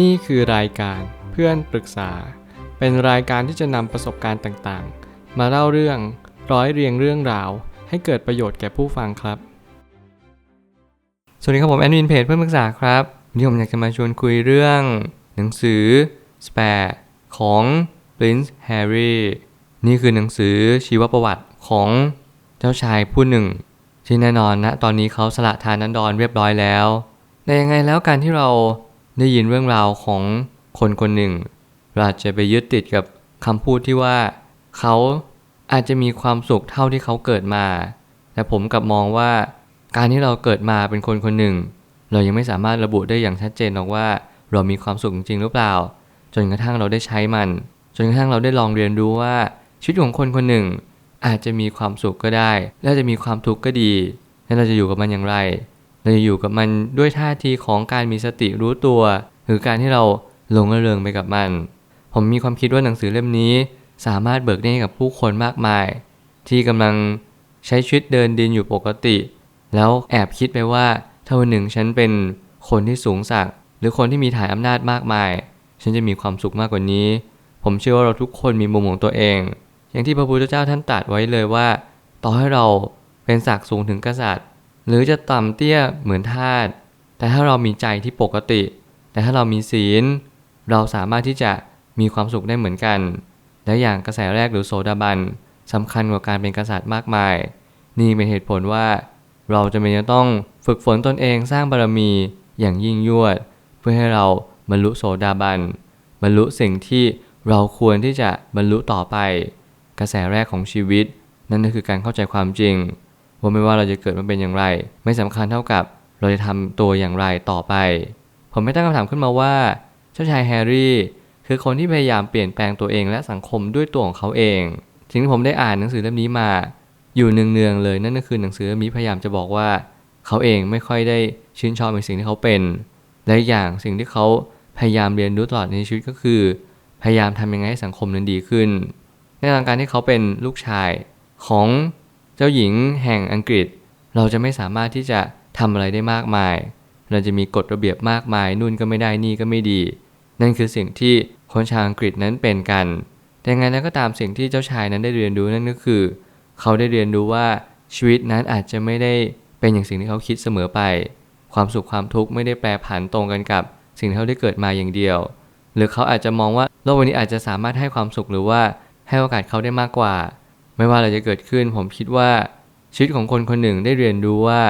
นี่คือรายการเพื่อนปรึกษา เป็นรายการที่จะนำประสบการณ์ต่างๆ มาเล่าเรื่องร้อยเรียงเรื่องราว ให้เกิดประโยชน์แก่ผู้ฟังครับ สวัสดีครับผมแอดมินเพจเพื่อนปรึกษาครับวันนี้ผมอยากจะมาชวนคุยเรื่อง หนังสือ Spare ของ Prince Harry นี่คือหนังสือชีวประวัติของเจ้าชายผู้หนึ่งที่แน่นอนนะตอนนี้เขาสละทานันดรเรียบร้อยแล้ว แต่ยังไงแล้วการที่เรา ได้ยินเรื่องราวของคนคนหนึ่งเราอาจจะไปยึดติดกับคำพูดที่ว่าเขาอาจจะมีความสุขเท่าที่เขาเกิดมา แต่ผมกลับมองว่า การที่เราเกิดมาเป็นคนคนหนึ่ง เรายังไม่สามารถระบุได้อย่างชัดเจนหรอกว่า เรามีความสุขจริงหรือเปล่า จนกระทั่งเราได้ใช้มัน จนกระทั่งเราได้ลองเรียนรู้ว่าชีวิตของคนคนหนึ่ง อาจจะมีความสุขก็ได้ และจะมีความทุกข์ก็ดีแล้วเราจะอยู่กับมันอย่างไร เราจะอยู่กับมันด้วยท่าทีของการมีสติรู้ตัว หรือการที่เราหลงระเริงไปกับมัน ผมมีความคิดว่าหนังสือเล่มนี้ สามารถเบิกได้ให้กับผู้คนมากมาย ที่กำลังใช้ชีวิตเดินดินอยู่ปกติ แล้วแอบคิดไปว่าถ้าวันหนึ่งฉันเป็นคนที่สูงสักหรือคนที่มีฐานอำนาจมากมาย ฉันจะมีความสุขมากกว่านี้ ผมเชื่อว่าเราทุกคนมีมุมของตัวเอง อย่างที่พระพุทธเจ้าท่านตรัสไว้เลยว่า ต่อให้เราเป็นศักดิ์สูงถึงกษัตริย์ หรือจะต่ำเตี้ยเหมือนทาสแต่ถ้าเรามีใจที่ปกติ แต่ถ้าเรามีศีล เราสามารถที่จะมีความสุขได้เหมือนกัน และอย่างกระแสแรกหรือโสดาบันสำคัญกว่าการเป็นกษัตริย์มากมาย นี่เป็นเหตุผลว่า เราจะไม่ต้องฝึกฝนตนเองสร้างบารมีอย่างยิ่งยวด เพื่อให้เราบรรลุโสดาบันบรรลุสิ่งที่เราควรที่จะบรรลุต่อไป กระแสแรกของชีวิต นั่นก็คือการเข้าใจความจริง ว่าไม่ว่าเราจะเกิดมาเป็นอย่างไร ไม่สำคัญเท่ากับเราจะทำตัวอย่างไรต่อไป ผมไม่ตั้งคำถามขึ้นมาว่า เจ้าชายแฮร์รี่ คือคนที่พยายามเปลี่ยนแปลงตัวเองและสังคมด้วยตัวของเขาเองสิ่งที่ผมได้อ่านหนังสือเล่มนี้มา อยู่เนืองๆเลยนั่นก็คือหนังสือเล่มนี้พยายามจะบอกว่า เขาเองไม่ค่อยได้ชื่นชอบในสิ่งที่เขาเป็น และอย่างสิ่งที่เขาพยายามเรียนรู้ตลอดในชีวิตก็คือ พยายามทำยังไงให้สังคมนั้นดีขึ้น ในทางการที่เขาเป็นลูกชายของ เจ้าหญิงแห่งอังกฤษ เราจะไม่สามารถที่จะทำอะไรได้มากมาย เราจะมีกฎระเบียบมากมาย นู่นก็ไม่ได้นี่ก็ไม่ดี นั่นคือสิ่งที่คนชาวอังกฤษนั้นเป็นกัน แต่ยังไงแล้วก็ตามสิ่งที่เจ้าชายนั้นได้เรียนรู้นั่นก็คือ เขาได้เรียนรู้ว่าชีวิตนั้นอาจจะไม่ได้เป็นอย่างสิ่งที่เขาคิดเสมอไป ความสุขความทุกข์ไม่ได้แปรผันตรงกันกับ สิ่งที่เขาได้เกิดมาอย่างเดียว หรือเขาอาจจะมองว่าโลกวันนี้อาจจะสามารถให้ความสุขหรือว่าให้โอกาสเขาได้มากกว่า ไม่ว่าอะไรจะเกิดขึ้น ผมคิดว่าชีวิตของคนคนหนึ่งได้เรียนรู้ว่า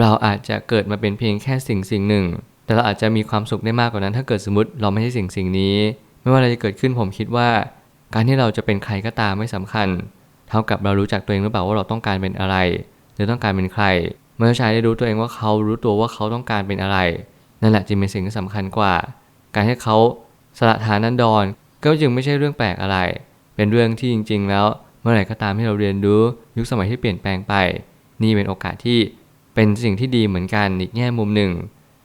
เราอาจจะเกิดมาเป็นเพียงแค่สิ่งสิ่งหนึ่ง แต่เราอาจจะมีความสุขได้มากกว่านั้น ถ้าเกิดสมมติเราไม่ใช่สิ่งสิ่งนี้ ไม่ว่าอะไรจะเกิดขึ้นผมคิดว่า การที่เราจะเป็นใครก็ตามไม่สำคัญ เท่ากับเรารู้จักตัวเองหรือเปล่าว่าเราต้องการเป็นอะไร หรือต้องการเป็นใคร เมื่อชายได้รู้ตัวเองว่าเขารู้ตัวว่าเขาต้องการเป็นอะไร นั่นแหละจึงเป็นสิ่งที่สำคัญกว่า การให้เขาสละฐานันดรก็จึงไม่ใช่เรื่องแปลกอะไร เป็นเรื่องที่จริง ๆ แล้ว มื่อไหร่ก็ตามที่เราเรียนรู้ยุคสมัยที่เปลี่ยนแปลงไป นี่เป็นโอกาสที่เป็นสิ่งที่ดีเหมือนกันอีกแง่มุมหนึ่ง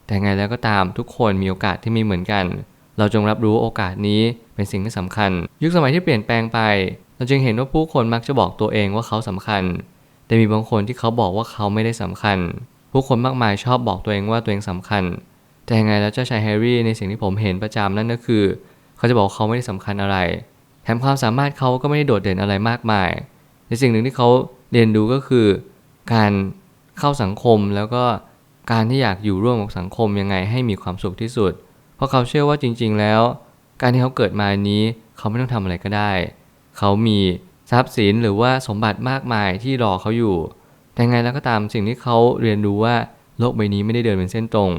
แต่ไงแล้วก็ตามทุกคนมีโอกาสที่ไม่เหมือนกัน เราจงรับรู้โอกาสนี้เป็นสิ่งที่สำคัญ ยุคสมัยที่เปลี่ยนแปลงไป เราจึงเห็นว่าผู้คนมักจะบอกตัวเองว่าเขาสำคัญ แต่มีบางคนที่เขาบอกว่าเขาไม่ได้สำคัญ ผู้คนมากมายชอบบอกตัวเองว่าตัวเองสำคัญ แต่ยังไงแล้วเจ้าชายแฮร์รี่ในสิ่งที่ผมเห็นประจำนั่นก็คือ เขาจะบอกเขาไม่ได้สำคัญอะไร แถมความสามารถเขาก็ไม่ได้โดดเด่นอะไรมากมาย ในสิ่งหนึ่งที่เขาเรียนรู้ก็คือ การเข้าสังคมแล้วก็การที่อยากอยู่ร่วมกับสังคมยังไงให้มีความสุขที่สุด เพราะเขาเชื่อว่าจริง ๆ แล้ว การที่เขาเกิดมานี้เขาไม่ต้องทำอะไรก็ได้ เขามีทรัพย์สินหรือว่าสมบัติมากมายที่รอเขาอยู่ แต่ไงแล้วก็ตามสิ่งที่เขาเรียนรู้ว่าโลกใบนี้ไม่ได้เดินเป็นเส้นตรง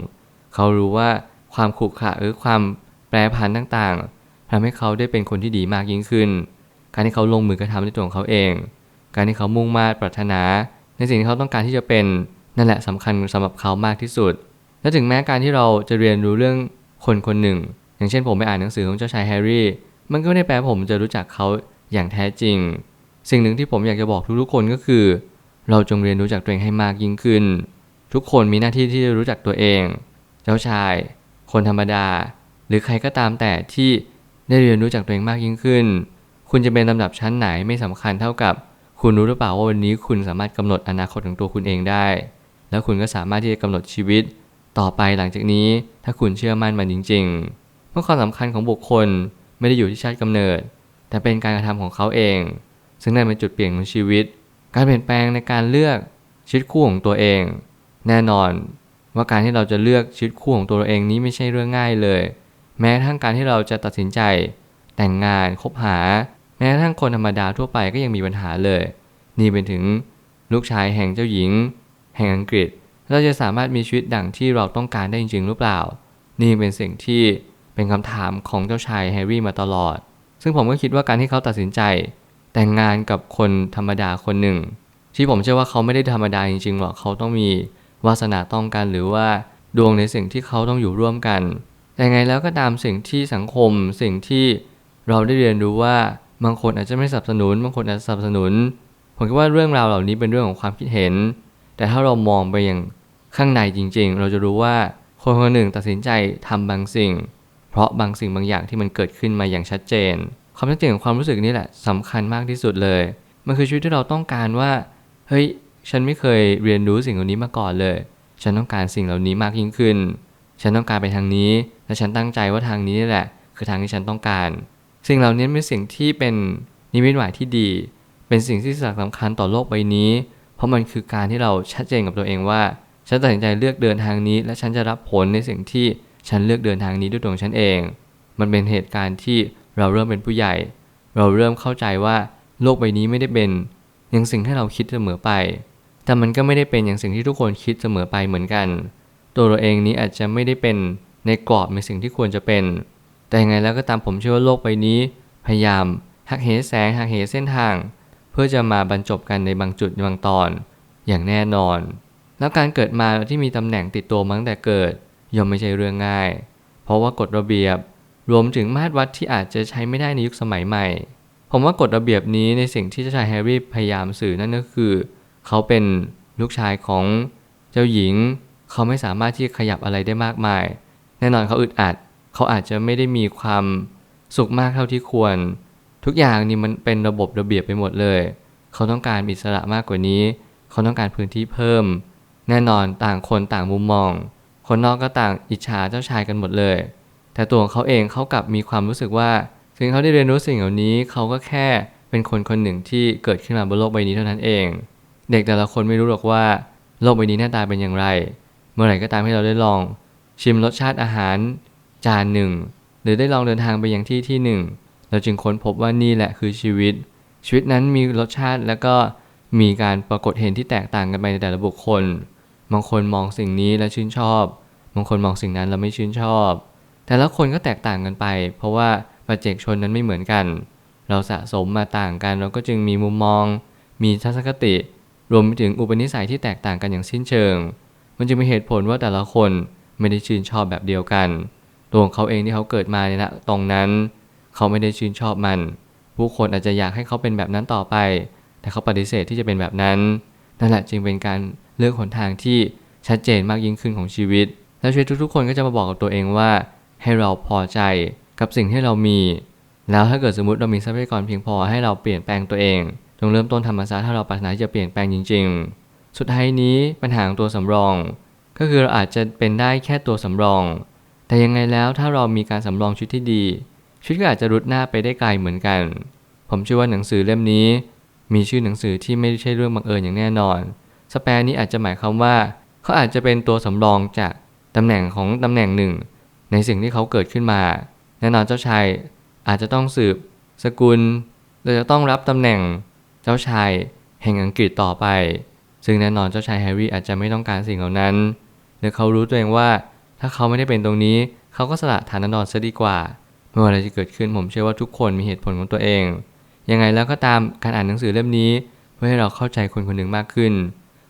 เขารู้ว่าความขรุขระหรือความแปรผันต่างๆ ทำให้เขาได้เป็นคนที่ดีมากยิ่งขึ้น การที่เขาลงมือกระทำด้วยตัวของเขาเอง การที่เขามุ่งมา่ปรารถนา ในสิ่งที่เขาต้องการที่จะเป็นนั่นแหละสำคัญสำหรับเขามากที่สุด และถึงแม้การที่เราจะเรียนรู้เรื่องคนคนหนึ่ง อย่างเช่นผมไปอ่านหนังสือของเจ้าชายแฮร์รี่ มันก็ไม่ได้แปลว่าผมจะรู้จักเขาอย่างแท้จริง สิ่งหนึ่งที่ผมอยากจะบอกทุกๆคนก็คือ เราจงเรียนรู้จักตัวเองให้มากยิ่งขึ้น ทุกคนมีหน้าที่ที่จะรู้จักตัวเอง เจ้าชาย คนธรรมดา หรือใครก็ตามแต่ที่ ได้เรียนรู้จักตัวเองมากยิ่งขึ้น คุณจะเป็นลำดับชั้นไหนไม่สำคัญเท่ากับ คุณรู้หรือเปล่าว่าวันนี้คุณสามารถกำหนดอนาคตของตัวคุณเองได้ แล้วคุณก็สามารถที่จะกำหนดชีวิต ต่อไปหลังจากนี้ ถ้าคุณเชื่อมั่นมันจริงๆเมื่อความสำคัญของบุคคลไม่ได้อยู่ที่ชาติกำเนิด แต่เป็นการกระทำของเขาเอง ซึ่งนั่นเป็นจุดเปลี่ยนของชีวิต การเปลี่ยนแปลงในการเลือกชีวิตคู่ของตัวเอง แน่นอนว่าการที่เราจะเลือกชีวิตคู่ของตัวเราเองนี้ไม่ใช่เรื่องง่ายเลย แม้ทั่งการที่เราจะตัดสินใจ แต่งงานคบหา แม้ทั่งคนธรรมดาทั่วไปก็ยังมีปัญหาเลย นี่เป็นถึงลูกชายแห่งเจ้าหญิง แห่งอังกฤษ เราจะสามารถมีชีวิตดังที่เราต้องการได้จริงๆหรือเปล่า นี่เป็นสิ่งที่เป็นคำถามของเจ้าชายแฮร์รี่มาตลอด ซึ่งผมก็คิดว่าการที่เขาตัดสินใจ แต่งงานกับคนธรรมดาคนหนึ่ง ที่ผมเชื่อว่าเขาไม่ได้ธรรมดาจริงๆหรอกเขาต้องมีวาสนาต้องกันหรือว่าดวงในสิ่งที่เขาต้องอยู่ร่วมกัน แต่ไงแล้วก็ตามสิ่งที่สังคมสิ่งที่เราได้เรียนรู้ว่าบางคนอาจจะไม่สนับสนุน บางคนอาจจะสนับสนุน ผมคิดว่าเรื่องราวเหล่านี้เป็นเรื่องของความคิดเห็น แต่ถ้าเรามองไปอย่างข้างในจริง ๆ เราจะรู้ว่าคนคนหนึ่งตัดสินใจทำบางสิ่ง เพราะบางสิ่งบางอย่างที่มันเกิดขึ้นมาอย่างชัดเจน ความชัดเจนของความรู้สึกนี้แหละสำคัญมากที่สุดเลย มันคือชีวิตที่เราต้องการว่า เฮ้ย ฉันไม่เคยเรียนรู้สิ่งเหล่านี้มาก่อนเลย ฉันต้องการสิ่งเหล่านี้มากยิ่งขึ้น ฉันต้องการไปทางนี้ และฉันตั้งใจว่าทางนี้นี่แหละ คือทางที่ฉันต้องการ สิ่งเหล่านี้เป็นสิ่งที่เป็นนิมิตหมายที่ดี เป็นสิ่งที่สำคัญต่อโลกใบนี้ เพราะมันคือการที่เราชัดเจนกับตัวเองว่า ฉันตัดสินใจเลือกเดินทางนี้ และฉันจะรับผลในสิ่งที่ฉันเลือกเดินทางนี้ด้วยตัวของฉันเอง มันเป็นเหตุการณ์ที่เราเริ่มเป็นผู้ใหญ่ เราเริ่มเข้าใจว่าโลกใบนี้ไม่ได้เป็น อย่างสิ่งที่เราคิดเสมอไป แต่มันก็ไม่ได้เป็นอย่างสิ่งที่ทุกคนคิดเสมอไปเหมือนกัน ตัวเราเองนี้อาจจะไม่ได้เป็นในกรอบในสิ่งที่ควรจะเป็น แต่ยังไงแล้วก็ตามผมเชื่อว่าโลกใบนี้ พยายามหักเหแสงหักเหเส้นทาง เพื่อจะมาบรรจบกันในบางจุดบางตอน อย่างแน่นอน แล้วการเกิดมาที่มีตำแหน่งติดตัวมั้งแต่เกิดย่อมไม่ใช่เรื่องง่าย เพราะว่ากฎระเบียบ รวมถึงมาตรวัดที่อาจจะใช้ไม่ได้ในยุคสมัยใหม่ ผมว่ากฎระเบียบนี้ในสิ่งที่เจ้าชายแฮร์รี่พยายามสื่อนั่นก็คือ เขาเป็นลูกชายของเจ้าหญิง เขาไม่สามารถที่จะขยับอะไรได้มากมาย แน่นอนเขาอึดอัด เขาอาจจะไม่ได้มีความสุขมากเท่าที่ควร ทุกอย่างนี่มันเป็นระบบระเบียบไปหมดเลย เขาต้องการอิสระมากกว่านี้ เขาต้องการพื้นที่เพิ่ม แน่นอนต่างคนต่างมุมมอง คนนอกก็ต่างอิจฉาเจ้าชายกันหมดเลย แต่ตัวของเขาเองเขากลับมีความรู้สึกว่าสิ่งเขาได้เรียนรู้สิ่งเหล่านี้เขาก็แค่เป็นคนคนหนึ่งที่เกิดขึ้นมาบนโลกใบนี้เท่านั้นเอง เด็กแต่ละคนไม่รู้หรอกว่า โลกใบนี้หน้าตาเป็นอย่างไร เมื่อไหร่ก็ตามที่เราได้ลอง ชิมรสชาติอาหารจานหนึ่ง หรือได้ลองเดินทางไปยังที่ที่หนึ่งเราจึงค้นพบว่านี่แหละคือชีวิต ชีวิตนั้นมีรสชาติแล้วก็มีการปรากฏเห็นที่แตกต่างกันไปในแต่ละบุคคล บางคนมองสิ่งนี้และชื่นชอบ บางคนมองสิ่งนั้นแล้วไม่ชื่นชอบ แต่ละคนก็แตกต่างกันไป เพราะว่าปัจเจกชนนั้นไม่เหมือนกัน เราสะสมมาต่างกัน เราก็จึงมีมุมมอง มีทัศนคติ รวมไปถึงอุปนิสัยที่แตกต่างกันอย่างสิ้นเชิง มันจึงมีเหตุผลว่าแต่ละคนไม่ได้ชื่นชอบแบบเดียวกัน ตัวของเขาเองที่เขาเกิดมาเนี่ยนะตรงนั้น เขาไม่ได้ชื่นชอบมัน ผู้คนอาจจะอยากให้เขาเป็นแบบนั้นต่อไป แต่เขาปฏิเสธที่จะเป็นแบบนั้น นั่นแหละจึงเป็นการเลือกหนทางที่ชัดเจนมากยิ่งขึ้นของชีวิต และชีวิตทุกๆ คนก็จะมาบอกกับตัวเองว่า ให้เราพอใจกับสิ่งที่เรามี แล้วถ้าเกิดสมมติเรามีทรัพยากรเพียงพอให้เราเปลี่ยนแปลงตัวเองจงเริ่มต้นธรรมชาติถ้าเราปรารถนาที่จะเปลี่ยนแปลงจริง ๆ สุดท้ายนี้ปัญหาของตัวสำรอง ก็คือเราอาจจะเป็นได้แค่ตัวสำรอง แต่ยังไงแล้วถ้าเรามีการสำรองชีวิตที่ดีชีวิตก็อาจจะรุดหน้าไปได้ไกลเหมือนกัน ผมเชื่อว่าหนังสือเล่มนี้ มีชื่อหนังสือที่ไม่ใช่เรื่องบังเอิญอย่างแน่นอน สแปรนี้อาจจะหมายความว่า เขาอาจจะเป็นตัวสำรองจากตำแหน่งของตำแหน่งหนึ่ง ในสิ่งที่เขาเกิดขึ้นมาแน่นอนเจ้าชายอาจจะต้องสืบ สกุลโดยจะต้องรับตำแหน่งเจ้าชายแห่งอังกฤษต่อไป ซึ่งแน่นอนเจ้าชายแฮร์รี่อาจจะไม่ต้องการสิ่งเหล่านั้นหรือเขารู้ตัวเองว่า ถ้าเขาไม่ได้เป็นตรงนี้ เขาก็สละฐานะนอนซะดีกว่าไม่ว่าอะไรจะเกิดขึ้นผมเชื่อว่าทุกคนมีเหตุผลของตัวเอง ยังไงแล้วก็ตามการอ่านหนังสือเล่มนี้ เพื่อให้เราเข้าใจคนคนหนึ่งมากขึ้น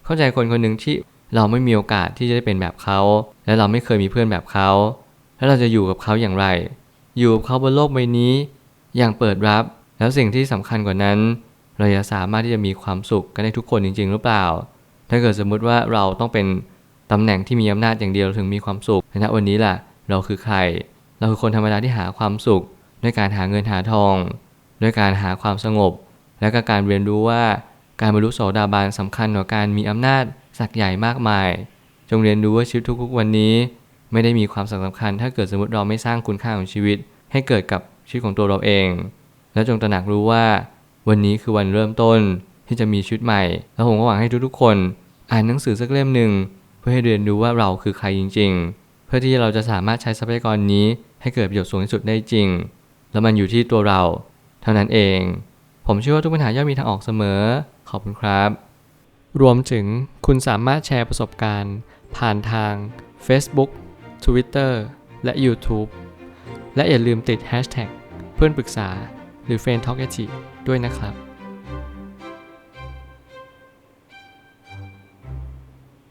เข้าใจคนคนหนึ่งที่เราไม่มีโอกาสที่จะได้เป็นแบบเขา และเราไม่เคยมีเพื่อนแบบเขา แล้วเราจะอยู่กับเขาอย่างไร อยู่กับเขาบนโลกใบนี้ อย่างเปิดรับ แล้วสิ่งที่สำคัญกว่านั้น เราจะสามารถที่จะมีความสุขกันได้ทุกคนจริง ๆ หรือเปล่า ถ้าเกิดสมมุติว่าเราต้องเป็นตำแหน่งที่มีอำนาจอย่างเดียวถึงมีความสุขณวันนี้ล่ะ เราคือใคร เราคือคนธรรมดาที่หาความสุข ด้วยการหาเงินหาทอง ด้วยการหาความสงบ และก็การเรียนรู้ว่าการบรรลุโสดาบันสำคัญกว่าการมีอำนาจสักใหญ่มากมาย จงเรียนรู้ว่าชีวิตทุกๆวันนี้ ไม่ได้มีความสำคัญ ถ้าเกิดสมมติเราไม่สร้างคุณค่าของชีวิต ให้เกิดกับชีวิตของตัวเราเอง และจงตระหนักรู้ว่า วันนี้คือวันเริ่มต้นที่จะมีชีวิตใหม่ แล้วผมก็หวังให้ทุกๆคน อ่านหนังสือสักเล่มหนึ่งเพื่อให้เรียนรู้ว่าเราคือใครจริง ๆ เพื่อที่เราจะสามารถใช้ทรัพยากรนี้ให้เกิดประโยชน์สูงที่สุดได้จริง แล้วมันอยู่ที่ตัวเรา เท่านั้นเอง ผมเชื่อว่าทุกปัญหาย่อมมีทางออกเสมอ ขอบคุณครับ รวมถึงคุณสามารถแชร์ประสบการณ์ ผ่านทาง Facebook Twitter และ YouTube และอย่าลืมติด Hashtag เพื่อนปรึกษาหรือ f r ร e n d t a l k a ด้วยนะครับ